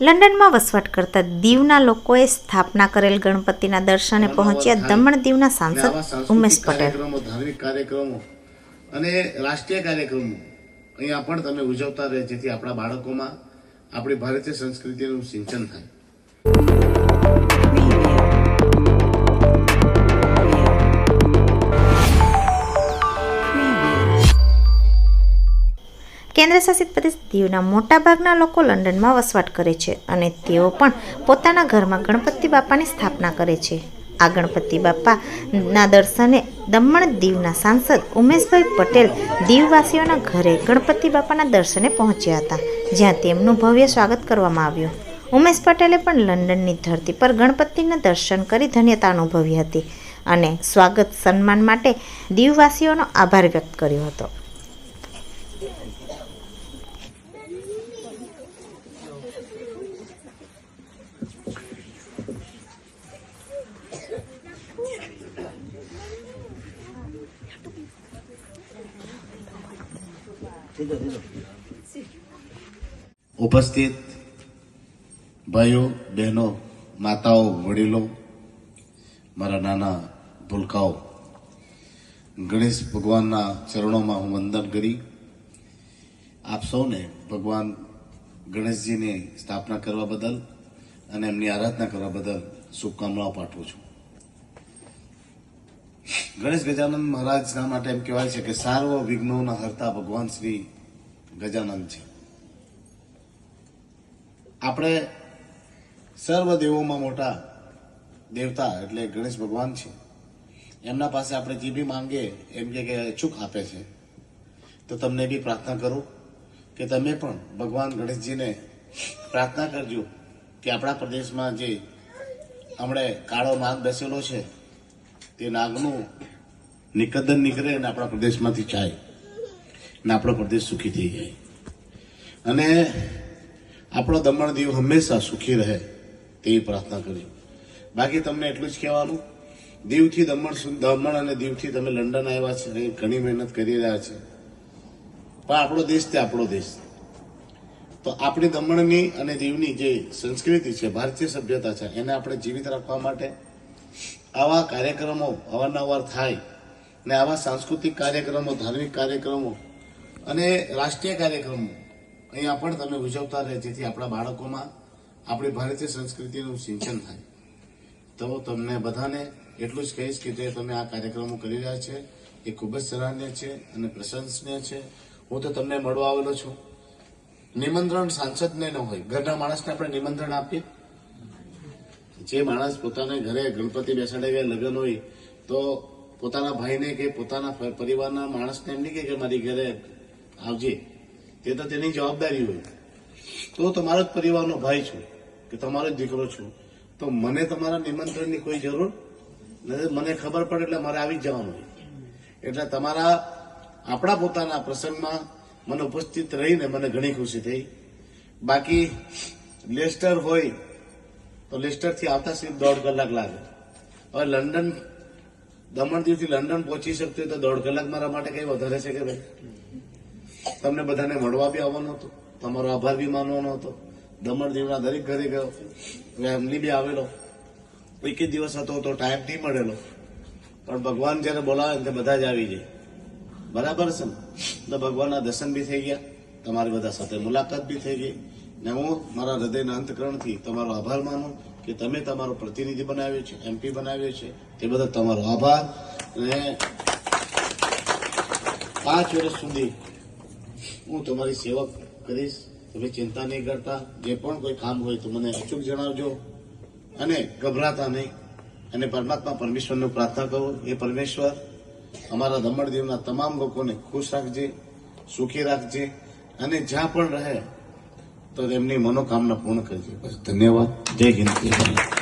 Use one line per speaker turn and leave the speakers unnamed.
લંડનમાં વસવાટ કરતા દીવના લોકોએ સ્થાપના કરેલ ગણપતિના દર્શને પહોંચ્યા દમણ દીવના સાંસદ ઉમેશ પટેલ.
કાર્યક્રમો ધાર્મિક કાર્યક્રમો અને રાષ્ટ્રીય કાર્યક્રમો અહીંયા પણ તમે ઉજવતા રહે જેથી આપણા બાળકોમાં આપણી ભારતીય સંસ્કૃતિનું સિંચન થાય.
કેન્દ્ર શાસિત પ્રદેશ દીવના મોટાભાગના લોકો લંડનમાં વસવાટ કરે છે અને તેઓ પણ પોતાના ઘરમાં ગણપતિ બાપાની સ્થાપના કરે છે. આ ગણપતિ બાપાના દર્શને દમણ દીવના સાંસદ ઉમેશભાઈ પટેલ દીવવાસીઓના ઘરે ગણપતિ બાપાના દર્શને પહોંચ્યા હતા, જ્યાં તેમનું ભવ્ય સ્વાગત કરવામાં આવ્યું. ઉમેશ પટેલે પણ લંડનની ધરતી પર ગણપતિના દર્શન કરી ધન્યતા અનુભવી હતી અને સ્વાગત સન્માન માટે દીવવાસીઓનો આભાર વ્યક્ત કર્યો હતો.
ઉપસ્થિત ભાઈઓ, બહેનો, માતાઓ, વડીલો, મારા નાના ભૂલકાઓ, ગણેશ ભગવાનના ચરણોમાં હું વંદન કરી આપ સૌને ભગવાન ગણેશજીની સ્થાપના કરવા બદલ અને એમની આરાધના કરવા બદલ શુભકામનાઓ પાઠવું છું. ગણેશ ગજાનંદ મહારાજના માટે એમ કહેવાય છે કે સાર્વ વિઘ્નોના હર્તા ભગવાન શ્રી ગજાનંદ છે. આપણે સર્વ દેવોમાં મોટા દેવતા એટલે ગણેશ ભગવાન છે. એમના પાસે આપણે જે બી માંગીએ એમ કે અચૂક આપે છે. તો તમને બી પ્રાર્થના કરું કે તમે પણ ભગવાન ગણેશજીને પ્રાર્થના કરજો કે આપણા પ્રદેશમાં જે હમણે કાળો નાગ બેસેલો છે, તે નાગનું નિકદન નીકળે અને આપણા પ્રદેશમાંથી જાય ને આપણો પ્રદેશ સુખી થઈ જાય. અને આપણો દમણ દીવ હંમેશા સુખી રહે તેવી પ્રાર્થના કરી બાકી તમને એટલું જ કહેવાનું. દીવથી દમણ દમણ અને દીવથી તમે લંડન આવ્યા છે ઘણી મહેનત કરી રહ્યા છે. પણ આપણો દેશ તે આપણો દેશ. તો આપણી દમણની અને દીવની જે સંસ્કૃતિ છે, ભારતીય સભ્યતા છે, એને આપણે જીવિત રાખવા માટે આવા કાર્યક્રમો અવારનવાર થાય ને આવા સાંસ્કૃતિક કાર્યક્રમો, ધાર્મિક કાર્યક્રમો અને રાષ્ટ્રીય કાર્યક્રમો અહીંયા પણ તમે ઉજવતા રહે, જેથી આપણા બાળકોમાં આપણી ભારતીય સંસ્કૃતિનું સિંચન થાય. તો તમને બધાને એટલું જ કહીશ કે જે તમે આ કાર્યક્રમો કરી રહ્યા છે, એ ખૂબ જ સરાહનીય છે અને પ્રશંસનીય છે. હું તો તમને મળવા આવેલો છું. નિમંત્રણ સાંસદને ન હોય, ઘરના માણસને આપણે નિમંત્રણ આપીએ. જે માણસ પોતાના ઘરે ગણપતિ બેસાડે કે લગ્ન હોય, તો પોતાના ભાઈને કે પોતાના પરિવારના માણસને એમ નહીં કે મારી ઘરે આવજે. તે તો તેની જવાબદારી હોય. તો તમારો જ પરિવારનો ભાઈ છું કે તમારો જ દીકરો છું. તો મને તમારા નિમંત્રણની કોઈ જરૂર નથી. મને ખબર પડે એટલે મારે આવી જ જવાનું. એટલે તમારા, આપણા પોતાના પ્રસંગમાં મને ઉપસ્થિત રહીને મને ઘણી ખુશી થઈ. બાકી લેસ્ટર હોય તો લેસ્ટરથી આવતા સીધ દોઢ કલાક લાગે. હવે લંડન દમણ દીવથી લંડન પહોંચી શકતું તો દોઢ કલાક મારા માટે કઈ વધારે છે કે ભાઈ? તમને બધાને મળવા બી આવવાનો હતો, તમારો આભાર બી માનવાનો હતો. દમણ દીવના દરેક ઘરે ગયો ફેમિલી બી આવેલો. એક દિવસ હતો તો ટાઈમ નહીં મળેલો. પણ ભગવાન જ્યારે બોલાવે તે બધા જ આવી જાય. બરાબર છે ને? ભગવાનના દર્શન બી થઈ ગયા, તમારી બધા સાથે મુલાકાત બી થઈ ગઈ. ને હું મારા હૃદયના અંતકરણથી તમારો આભાર માનું કે તમે તમારો પ્રતિનિધિ બનાવ્યો છે એમપી બનાવ્યો છે, તે બદલ તમારો આભાર અને પાંચ વર્ષ સુધી હું તમારી સેવા કરીશ. તમે ચિંતા નહીં કરતા. જે પણ કોઈ કામ હોય તો મને અચૂક જણાવજો અને ગભરાતા નહીં. અને પરમાત્મા પરમેશ્વરને પ્રાર્થના કરો. એ પરમેશ્વર, અમારા દમણ દીવના તમામ લોકોને ખુશ રાખજે, સુખી રાખજે અને જ્યાં પણ રહે તો તેમની મનોકામના પૂર્ણ કરી બસ ધન્યવાદ. જય હિન્દ.